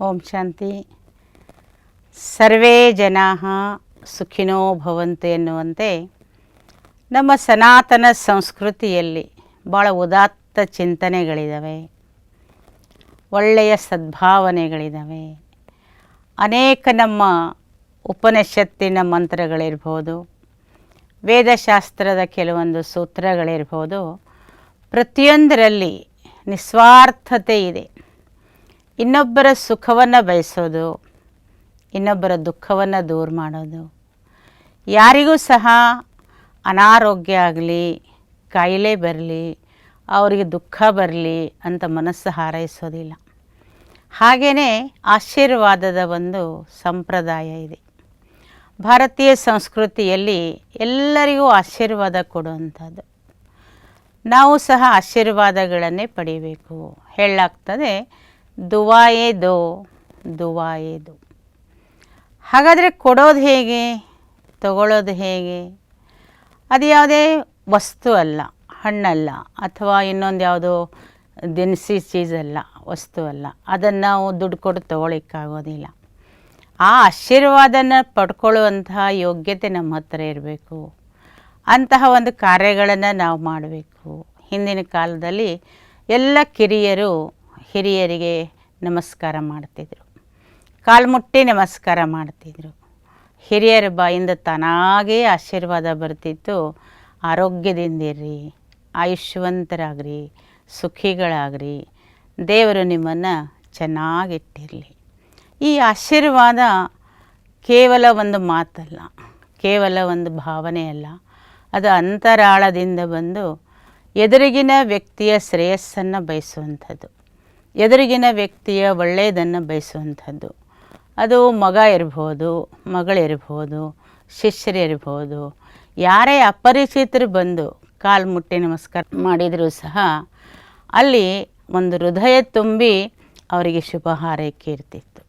ಓಂ ಶಾಂತಿ. ಸರ್ವೇ ಜನಾ ಸುಖಿನೋ ಭವಂತೆ ಎನ್ನುವಂತೆ ನಮ್ಮ ಸನಾತನ ಸಂಸ್ಕೃತಿಯಲ್ಲಿ ಭಾಳ ಉದಾತ್ತ ಚಿಂತನೆಗಳಿದ್ದಾವೆ ಒಳ್ಳೆಯ ಸದ್ಭಾವನೆಗಳಿದ್ದಾವೆ ಅನೇಕ ನಮ್ಮ ಉಪನಿಷತ್ತಿನ ಮಂತ್ರಗಳಿರ್ಬೋದು, ವೇದಶಾಸ್ತ್ರದ ಕೆಲವೊಂದು ಸೂತ್ರಗಳಿರ್ಬೋದು, ಪ್ರತಿಯೊಂದರಲ್ಲಿ ನಿಸ್ವಾರ್ಥತೆ ಇದೆ. ಇನ್ನೊಬ್ಬರ ಸುಖವನ್ನು ಬಯಸೋದು, ಇನ್ನೊಬ್ಬರ ದುಃಖವನ್ನು ದೂರ ಮಾಡೋದು. ಯಾರಿಗೂ ಸಹ ಅನಾರೋಗ್ಯ ಆಗಲಿ, ಕಾಯಿಲೆ ಬರಲಿ, ಅವರಿಗೆ ದುಃಖ ಬರಲಿ ಅಂತ ಮನಸ್ಸು ಹಾರೈಸೋದಿಲ್ಲ. ಹಾಗೆಯೇ ಆಶೀರ್ವಾದದ ಒಂದು ಸಂಪ್ರದಾಯ ಇದೆ. ಭಾರತೀಯ ಸಂಸ್ಕೃತಿಯಲ್ಲಿ ಎಲ್ಲರಿಗೂ ಆಶೀರ್ವಾದ ಕೊಡುವಂಥದ್ದು. ನಾವು ಸಹ ಆಶೀರ್ವಾದಗಳನ್ನೇ ಪಡಿಬೇಕು. ಹೇಳಲಾಗ್ತದೆ ದುವಾಯೇ ದೋ ದುವಾಯೇ ದೋ ಹಾಗಾದರೆ ಕೊಡೋದು ಹೇಗೆ? ತಗೊಳ್ಳೋದು ಹೇಗೆ? ಅದು ಯಾವುದೇ ವಸ್ತು ಅಲ್ಲ, ಹಣ್ಣಲ್ಲ, ಅಥವಾ ಇನ್ನೊಂದು ಯಾವುದೋ ದಿನಸಿ ಅಲ್ಲ ವಸ್ತು ಅಲ್ಲ. ಅದನ್ನು ನಾವು ದುಡ್ಡು ಕೊಟ್ಟು ತೊಗೊಳಿಕ್ಕಾಗೋದಿಲ್ಲ ಆ ಆಶೀರ್ವಾದನ ಪಡ್ಕೊಳ್ಳುವಂತಹ ಯೋಗ್ಯತೆ ನಮ್ಮ ಹತ್ರ ಇರಬೇಕು. ಅಂತಹ ಒಂದು ಕಾರ್ಯಗಳನ್ನು ನಾವು ಮಾಡಬೇಕು. ಹಿಂದಿನ ಕಾಲದಲ್ಲಿ ಎಲ್ಲ ಕಿರಿಯರು ಹಿರಿಯರಿಗೆ ನಮಸ್ಕಾರ ಮಾಡ್ತಿದ್ರು. ಕಾಲ್ಮುಟ್ಟಿ ನಮಸ್ಕಾರ ಮಾಡ್ತಿದ್ರು. ಹಿರಿಯರ ಬಾಯಿಂದ ತಾನಾಗೇ ಆಶೀರ್ವಾದ ಬರ್ತಿತ್ತು. ಆರೋಗ್ಯದಿಂದಿರ್ರಿ ಆಯುಷ್ಯವಂತರಾಗ್ರಿ, ಸುಖಿಗಳಾಗ್ರಿ. ದೇವರು ನಿಮ್ಮನ್ನು ಚೆನ್ನಾಗಿಟ್ಟಿರಲಿ ಈ ಆಶೀರ್ವಾದ ಕೇವಲ ಒಂದು ಮಾತಲ್ಲ, ಕೇವಲ ಒಂದು ಭಾವನೆ ಅಲ್ಲ. ಅದು ಅಂತರಾಳದಿಂದ ಬಂದು ಎದುರಿಗಿನ ವ್ಯಕ್ತಿಯ ಶ್ರೇಯಸ್ಸನ್ನು ಬಯಸುವಂಥದ್ದು. ಎದುರಿಗಿನ ವ್ಯಕ್ತಿಯ ಒಳ್ಳೆಯದನ್ನು ಬಯಸುವಂಥದ್ದು. ಅದು ಮಗ ಇರ್ಬೋದು ಮಗಳಿರ್ಬೋದು ಶಿಷ್ಯರಿರ್ಬೋದು ಯಾರೇ ಅಪರಿಚಿತರು ಬಂದು ಕಾಲು ಮುಟ್ಟಿ ನಮಸ್ಕಾರ ಮಾಡಿದರೂ ಸಹ ಅಲ್ಲಿ ಒಂದು ಹೃದಯ ತುಂಬಿ ಅವರಿಗೆ ಶುಭ ಹಾರೈಕೆ ಇರ್ತಿತ್ತು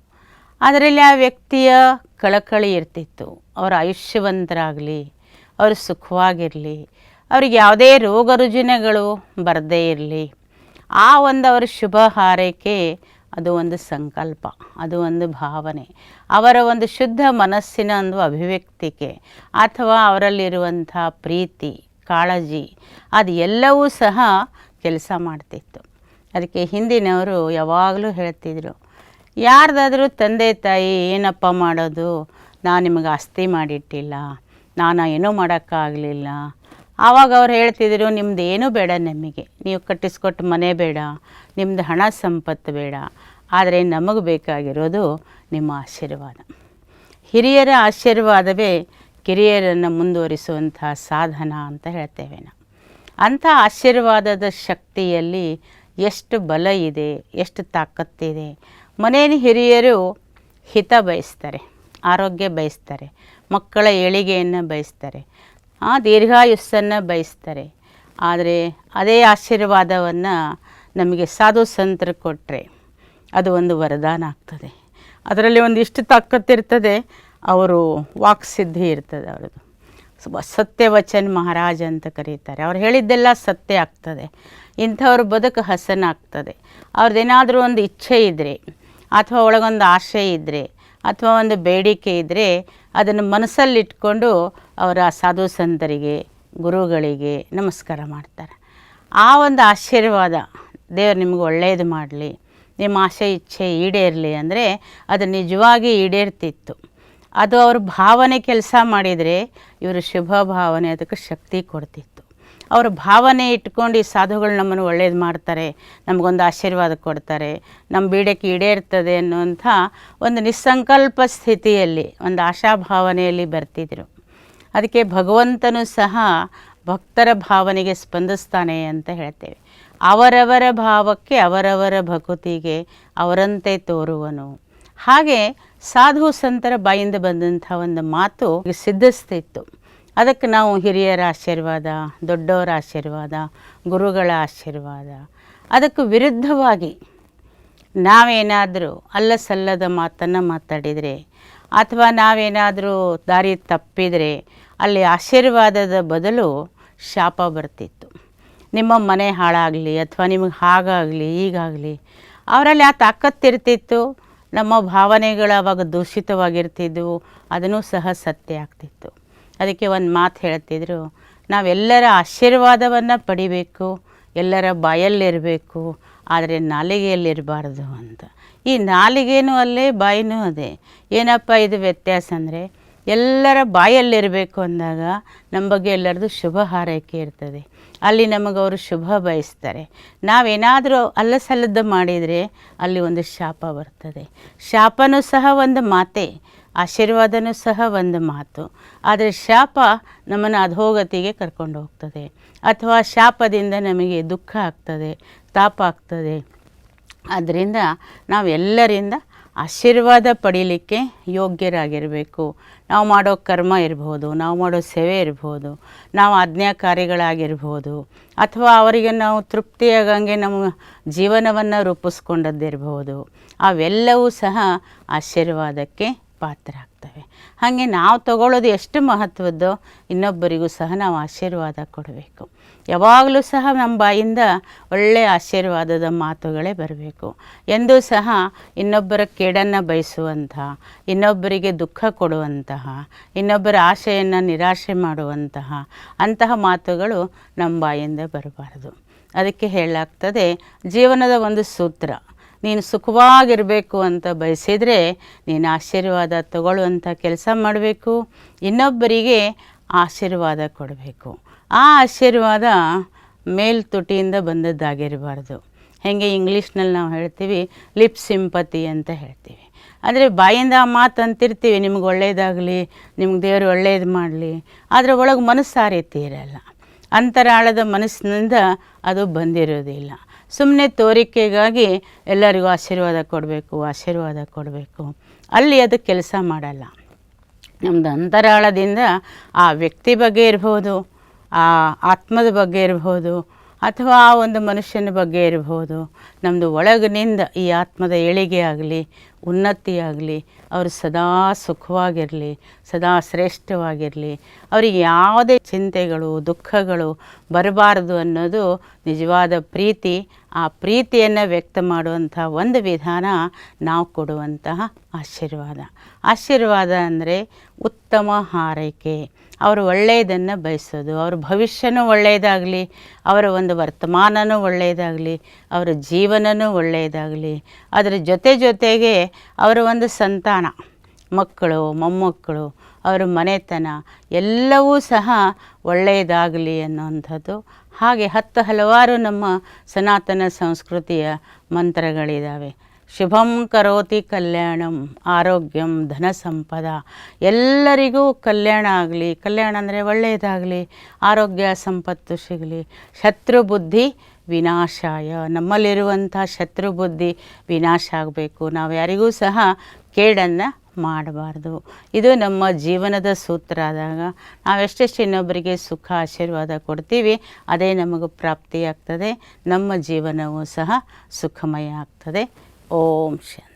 ಅದರಲ್ಲಿ ಆ ವ್ಯಕ್ತಿಯ ಕಳಕಳಿ ಇರ್ತಿತ್ತು. ಅವರ ಆಯುಷ್ಯವಂತರಾಗಲಿ, ಅವರು ಸುಖವಾಗಿರಲಿ, ಅವ್ರಿಗೆ ಯಾವುದೇ ರೋಗ ರುಜಿನಗಳು ಬರದೇ ಇರಲಿ ಆ ಒಂದು ಅವರ ಶುಭ ಹಾರೈಕೆ ಅದು ಒಂದು ಸಂಕಲ್ಪ, ಅದು ಒಂದು ಭಾವನೆ. ಅವರ ಒಂದು ಶುದ್ಧ ಮನಸ್ಸಿನ ಒಂದು ಅಭಿವ್ಯಕ್ತಿಕೆ ಅಥವಾ ಅವರಲ್ಲಿರುವಂಥ ಪ್ರೀತಿ, ಕಾಳಜಿ, ಅದು ಎಲ್ಲವೂ ಸಹ ಕೆಲಸ ಮಾಡ್ತಿತ್ತು. ಅದಕ್ಕೆ ಹಿಂದಿನವರು ಯಾವಾಗಲೂ ಹೇಳ್ತಿದ್ರು, ಯಾರ್ದಾದರೂ ತಂದೆ, ತಾಯಿ ಏನಪ್ಪ ಮಾಡೋದು? ನಾನು ನಿಮಗೆ ಆಸ್ತಿ ಮಾಡಿಟ್ಟಿಲ್ಲ, ನಾನು ಏನೂ ಮಾಡೋಕ್ಕಾಗಲಿಲ್ಲ ಆವಾಗ ಅವ್ರು ಹೇಳ್ತಿದ್ರು ನಿಮ್ದು ಏನೂ ಬೇಡ ನಮಗೆ. ನೀವು ಕಟ್ಟಿಸ್ಕೊಟ್ಟು ಮನೆ ಬೇಡ. ನಿಮ್ಮದು ಹಣ ಸಂಪತ್ತು ಬೇಡ. ಆದರೆ ನಮಗೆ ಬೇಕಾಗಿರೋದು ನಿಮ್ಮ ಆಶೀರ್ವಾದ. ಹಿರಿಯರ ಆಶೀರ್ವಾದವೇ ಕಿರಿಯರನ್ನು ಮುಂದುವರಿಸುವಂತಹ ಸಾಧನ ಅಂತ ಹೇಳ್ತೇವೆ ನಾವು. ಅಂಥ ಆಶೀರ್ವಾದದ ಶಕ್ತಿಯಲ್ಲಿ ಎಷ್ಟು ಬಲ ಇದೆ, ಎಷ್ಟು ತಾಕತ್ತಿದೆ ಮನೇಲಿ ಹಿರಿಯರು ಹಿತ ಬಯಸ್ತಾರೆ, ಆರೋಗ್ಯ ಬಯಸ್ತಾರೆ, ಮಕ್ಕಳ ಏಳಿಗೆಯನ್ನು ಬಯಸ್ತಾರೆ. ಆ ದೀರ್ಘಾಯುಸ್ಸನ್ನು ಬಯಸ್ತಾರೆ. ಆದರೆ ಅದೇ ಆಶೀರ್ವಾದವನ್ನು ನಮಗೆ ಸಾಧು ಸಂತರು ಕೊಟ್ಟರೆ ಅದು ಒಂದು ವರದಾನ ಆಗ್ತದೆ. ಅದರಲ್ಲಿ ಒಂದಿಷ್ಟು ತಾಕತ್ತಿರ್ತದೆ ಅವರು ವಾಕ್ಸಿದ್ಧಿ ಇರ್ತದೆ ಅವ್ರದ್ದು. ಸತ್ಯವಚನ್ ಮಹಾರಾಜ ಅಂತ ಕರೀತಾರೆ. ಅವ್ರು ಹೇಳಿದ್ದೆಲ್ಲ ಸತ್ಯ ಆಗ್ತದೆ. ಇಂಥವ್ರ ಬದುಕು ಹಸನಾಗ್ತದೆ. ಅವ್ರದ್ದೇನಾದರೂ ಒಂದು ಇಚ್ಛೆ ಇದ್ದರೆ ಅಥವಾ ಒಳಗೊಂದು ಆಶೆ ಇದ್ದರೆ ಅಥವಾ ಒಂದು ಬೇಡಿಕೆ ಇದ್ದರೆ ಅದನ್ನು ಮನಸ್ಸಲ್ಲಿಟ್ಕೊಂಡು ಅವರ ಸಾಧು ಸಂತರಿಗೆ ಗುರುಗಳಿಗೆ ನಮಸ್ಕಾರ ಮಾಡ್ತಾರೆ. ಆ ಒಂದು ಆಶೀರ್ವಾದ ದೇವರು ನಿಮಗೆ ಒಳ್ಳೆಯದು ಮಾಡಲಿ, ನಿಮ್ಮ ಆಸೆ ಇಚ್ಛೆ ಈಡೇರಲಿ ಅಂದರೆ ಅದು ನಿಜವಾಗಿ ಈಡೇರ್ತಿತ್ತು. ಅದು ಅವ್ರ ಭಾವನೆ ಕೆಲಸ ಮಾಡಿದರೆ ಇವರು ಶುಭ ಭಾವನೆ, ಅದಕ್ಕೆ ಶಕ್ತಿ ಕೊಡ್ತಿತ್ತು. ಅವ್ರ ಭಾವನೆ ಇಟ್ಕೊಂಡು ಈ ಸಾಧುಗಳು ನಮ್ಮನ್ನು ಒಳ್ಳೇದು ಮಾಡ್ತಾರೆ, ನಮಗೊಂದು ಆಶೀರ್ವಾದ ಕೊಡ್ತಾರೆ, ನಮ್ಮ ಬೇಡಿಕೆ ಈಡೇರ್ತದೆ ಅನ್ನುವಂಥ ಒಂದು ನಿಸ್ಸಂಕಲ್ಪ ಸ್ಥಿತಿಯಲ್ಲಿ, ಒಂದು ಆಶಾಭಾವನೆಯಲ್ಲಿ ಬರ್ತಿದ್ರು. ಅದಕ್ಕೆ ಭಗವಂತನು ಸಹ ಭಕ್ತರ ಭಾವನೆಗೆ ಸ್ಪಂದಿಸ್ತಾನೆ ಅಂತ ಹೇಳ್ತೇವೆ. ಅವರವರ ಭಾವಕ್ಕೆ ಅವರವರ ಭಕ್ತಿಗೆ ಅವರಂತೆ ತೋರುವನು. ಹಾಗೆ ಸಾಧು ಸಂತರ ಬಾಯಿಂದ ಬಂದಂಥ ಒಂದು ಮಾತು ಸಿದ್ಧಿಸ್ತಿತ್ತು ಅದಕ್ಕೆ ನಾವು ಹಿರಿಯರ ಆಶೀರ್ವಾದ, ದೊಡ್ಡವರ ಆಶೀರ್ವಾದ, ಗುರುಗಳ ಆಶೀರ್ವಾದ. ಅದಕ್ಕೆ ವಿರುದ್ಧವಾಗಿ ನಾವೇನಾದರೂ ಅಲ್ಲಸಲ್ಲದ ಮಾತನ್ನು ಮಾತಾಡಿದರೆ, ಅಥವಾ ನಾವೇನಾದರೂ ದಾರಿ ತಪ್ಪಿದರೆ, ಅಲ್ಲಿ ಆಶೀರ್ವಾದದ ಬದಲು ಶಾಪ ಬರ್ತಿತ್ತು. ನಿಮ್ಮ ಮನೆ ಹಾಳಾಗಲಿ, ಅಥವಾ ನಿಮಗೆ ಹಾಗಾಗಲಿ, ಈಗಾಗಲಿ, ಅವರಲ್ಲಿ ಆ ತಾಕತ್ತಿರ್ತಿತ್ತು ನಮ್ಮ ಭಾವನೆಗಳು ಅವಾಗ ದೂಷಿತವಾಗಿರ್ತಿದ್ವು. ಅದನ್ನು ಸಹ ಸತ್ಯ ಆಗ್ತಿತ್ತು. ಅದಕ್ಕೆ ಒಂದು ಮಾತು ಹೇಳ್ತಿದ್ರು, ನಾವೆಲ್ಲರ ಆಶೀರ್ವಾದವನ್ನು ಪಡಿಬೇಕು, ಎಲ್ಲರ ಬಾಯಲ್ಲಿರಬೇಕು, ಆದರೆ ನಾಲಿಗೆಯಲ್ಲಿರಬಾರ್ದು ಅಂತ. ಈ ನಾಲಿಗೆನೂ ಅಲ್ಲೇ, ಬಾಯಿನೂ ಅದೇ. ಏನಪ್ಪ ಇದು ವ್ಯತ್ಯಾಸ ಅಂದರೆ, ಎಲ್ಲರ ಬಾಯಲ್ಲಿರಬೇಕು ಅಂದಾಗ ನಮ್ಮ ಬಗ್ಗೆ ಎಲ್ಲರದು ಶುಭ ಹಾರೈಕೆ ಇರ್ತದೆ. ಅಲ್ಲಿ ನಮಗೆ ಅವರು ಶುಭ ಬಯಸ್ತಾರೆ. ನಾವೇನಾದರೂ ಅಲ್ಲಸಲ್ಲದ್ದು ಮಾಡಿದರೆ ಅಲ್ಲಿ ಒಂದು ಶಾಪ ಬರ್ತದೆ. ಶಾಪನೂ ಸಹ ಒಂದು ಮಾತೆ. ಆಶೀರ್ವಾದನೂ ಸಹ ಒಂದು ಮಾತು. ಆದರೆ ಶಾಪ ನಮ್ಮನ್ನು ಅಧೋಗತಿಗೆ ಕರ್ಕೊಂಡು ಹೋಗ್ತದೆ. ಅಥವಾ ಶಾಪದಿಂದ ನಮಗೆ ದುಃಖ ಆಗ್ತದೆ, ತಾಪ ಆಗ್ತದೆ. ಆದ್ದರಿಂದ ನಾವೆಲ್ಲರಿಂದ ಆಶೀರ್ವಾದ ಪಡೀಲಿಕ್ಕೆ ಯೋಗ್ಯರಾಗಿರಬೇಕು. ನಾವು ಮಾಡೋ ಕರ್ಮ ಇರ್ಬೋದು, ನಾವು ಮಾಡೋ ಸೇವೆ ಇರ್ಬೋದು, ನಾವು ಆಜ್ಞಾಕಾರಿಗಳಾಗಿರ್ಬೋದು, ಅಥವಾ ಅವರಿಗೆ ನಾವು ತೃಪ್ತಿಯಾಗಂಗೆ ನಮ್ಮ ಜೀವನವನ್ನು ರೂಪಿಸ್ಕೊಂಡದ್ದಿರ್ಬೋದು, ಅವೆಲ್ಲವೂ ಸಹ ಆಶೀರ್ವಾದಕ್ಕೆ ಪಾತ್ರ ಆಗ್ತವೆ. ಹಾಗೆ ನಾವು ತಗೊಳ್ಳೋದು ಎಷ್ಟು ಮಹತ್ವದ್ದು ಇನ್ನೊಬ್ಬರಿಗೂ ಸಹ ನಾವು ಆಶೀರ್ವಾದ ಕೊಡಬೇಕು. ಯಾವಾಗಲೂ ಸಹ ನಮ್ಮ ಬಾಯಿಂದ ಒಳ್ಳೆಯ ಆಶೀರ್ವಾದದ ಮಾತುಗಳೇ ಬರಬೇಕು. ಎಂದೂ ಸಹ ಇನ್ನೊಬ್ಬರ ಕೇಡನ್ನು ಬಯಸುವಂತಹ ಇನ್ನೊಬ್ಬರಿಗೆ ದುಃಖ ಕೊಡುವಂತಹ, ಇನ್ನೊಬ್ಬರ ಆಶೆಯನ್ನು ನಿರಾಶೆ ಮಾಡುವಂತಹ ಅಂತಹ ಮಾತುಗಳು ನಮ್ಮ ಬಾಯಿಂದ ಬರಬಾರದು. ಅದಕ್ಕೆ ಹೇಳಲಾಗ್ತದೆ, ಜೀವನದ ಒಂದು ಸೂತ್ರ ನೀನು ಸುಖವಾಗಿರಬೇಕು ಅಂತ ಬಯಸಿದರೆ ನೀನು ಆಶೀರ್ವಾದ ತಗೊಳ್ಳುವಂಥ ಕೆಲಸ ಮಾಡಬೇಕು. ಇನ್ನೊಬ್ಬರಿಗೆ ಆಶೀರ್ವಾದ ಕೊಡಬೇಕು. ಆ ಆಶೀರ್ವಾದ ಮೇಲ್ತುಟಿಯಿಂದ ಬಂದದ್ದಾಗಿರಬಾರ್ದು. ಹೇಗೆ ಇಂಗ್ಲೀಷ್ನಲ್ಲಿ ನಾವು ಹೇಳ್ತೀವಿ, ಲಿಪ್ ಸಿಂಪತಿ ಅಂತ ಹೇಳ್ತೀವಿ. ಆದರೆ ಬಾಯಿಂದ ಮಾತು ಅಂತಿರ್ತೀವಿ, ನಿಮ್ಗೆ ಒಳ್ಳೆಯದಾಗಲಿ ನಿಮ್ಗೆ ದೇವರು ಒಳ್ಳೆಯದು ಮಾಡಲಿ, ಆದರೆ ಒಳಗೆ ಮನಸ್ಸು ಆ ರೀತಿ ಇರಲ್ಲ. ಅಂತರಾಳದ ಮನಸ್ಸಿನಿಂದ ಅದು ಬಂದಿರೋದಿಲ್ಲ. ಸುಮ್ಮನೆ ತೋರಿಕೆಗಾಗಿ ಎಲ್ಲರಿಗೂ ಆಶೀರ್ವಾದ ಕೊಡಬೇಕು ಆಶೀರ್ವಾದ ಕೊಡಬೇಕು. ಅಲ್ಲಿ ಅದು ಕೆಲಸ ಮಾಡಲ್ಲ. ನಮ್ಮದು ಅಂತರಾಳದಿಂದ ಆ ವ್ಯಕ್ತಿ ಬಗ್ಗೆ ಇರ್ಬೋದು, ಆ ಆತ್ಮದ ಬಗ್ಗೆ ಇರ್ಬೋದು, ಅಥವಾ ಆ ಒಂದು ಮನುಷ್ಯನ ಬಗ್ಗೆ ಇರ್ಬೋದು ನಮ್ಮದು ಒಳಗಿನಿಂದ ಈ ಆತ್ಮದ ಏಳಿಗೆ ಆಗಲಿ ಉನ್ನತಿ ಆಗಲಿ ಅವರು ಸದಾ ಸುಖವಾಗಿರಲಿ, ಸದಾ ಶ್ರೇಷ್ಠವಾಗಿರಲಿ, ಅವರಿಗೆ ಯಾವುದೇ ಚಿಂತೆಗಳು, ದುಃಖಗಳು ಬರಬಾರದು ಅನ್ನೋದು ನಿಜವಾದ ಪ್ರೀತಿ. ಆ ಪ್ರೀತಿಯನ್ನು ವ್ಯಕ್ತ ಮಾಡುವಂಥ ಒಂದು ವಿಧಾನ ನಾವು ಕೊಡುವಂತಹ ಆಶೀರ್ವಾದ. ಆಶೀರ್ವಾದ ಅಂದರೆ ಉತ್ತಮ ಹಾರೈಕೆ. ಅವರು ಒಳ್ಳೆಯದನ್ನು ಬಯಸೋದು. ಅವ್ರ ಭವಿಷ್ಯನೂ ಒಳ್ಳೆಯದಾಗಲಿ, ಅವರ ಒಂದು ವರ್ತಮಾನನೂ ಒಳ್ಳೆಯದಾಗಲಿ, ಅವರ ಜೀವನನೂ ಒಳ್ಳೆಯದಾಗಲಿ, ಅದರ ಜೊತೆ ಜೊತೆಗೆ ಅವರ ಒಂದು ಸಂತಾನ. ಮಕ್ಕಳು, ಮೊಮ್ಮಕ್ಕಳು, ಅವರ ಮನೆತನ ಎಲ್ಲವೂ ಸಹ ಒಳ್ಳೆಯದಾಗಲಿ ಅನ್ನುವಂಥದ್ದು. ಹಾಗೆ ಹತ್ತು ಹಲವಾರು ನಮ್ಮ ಸನಾತನ ಸಂಸ್ಕೃತಿಯ ಮಂತ್ರಗಳಿದ್ದಾವೆ ಶುಭಂ ಕರೋತಿ ಕಲ್ಯಾಣಂ, ಆರೋಗ್ಯಂ ಧನ ಸಂಪದ. ಎಲ್ಲರಿಗೂ ಕಲ್ಯಾಣ ಆಗಲಿ, ಕಲ್ಯಾಣ ಅಂದರೆ ಒಳ್ಳೆಯದಾಗಲಿ, ಆರೋಗ್ಯ ಸಂಪತ್ತು ಸಿಗಲಿ, ಶತ್ರು ಬುದ್ಧಿ ವಿನಾಶಾಯ. ನಮ್ಮಲ್ಲಿರುವಂಥ ಶತ್ರು ಬುದ್ಧಿ ವಿನಾಶ ಆಗಬೇಕು. ನಾವು ಯಾರಿಗೂ ಸಹ ಕೇಡನ್ನು ಮಾಡಬಾರ್ದು. ಇದು ನಮ್ಮ ಜೀವನದ ಸೂತ್ರ ಆದಾಗ ನಾವೆಷ್ಟೆಷ್ಟು ಇನ್ನೊಬ್ಬರಿಗೆ ಸುಖ, ಆಶೀರ್ವಾದ ಕೊಡ್ತೀವಿ, ಅದೇ ನಮಗೆ ಪ್ರಾಪ್ತಿಯಾಗ್ತದೆ ನಮ್ಮ ಜೀವನವೂ ಸಹ ಸುಖಮಯ ಆಗ್ತದೆ. ಓಂ ಶಾಂತಿ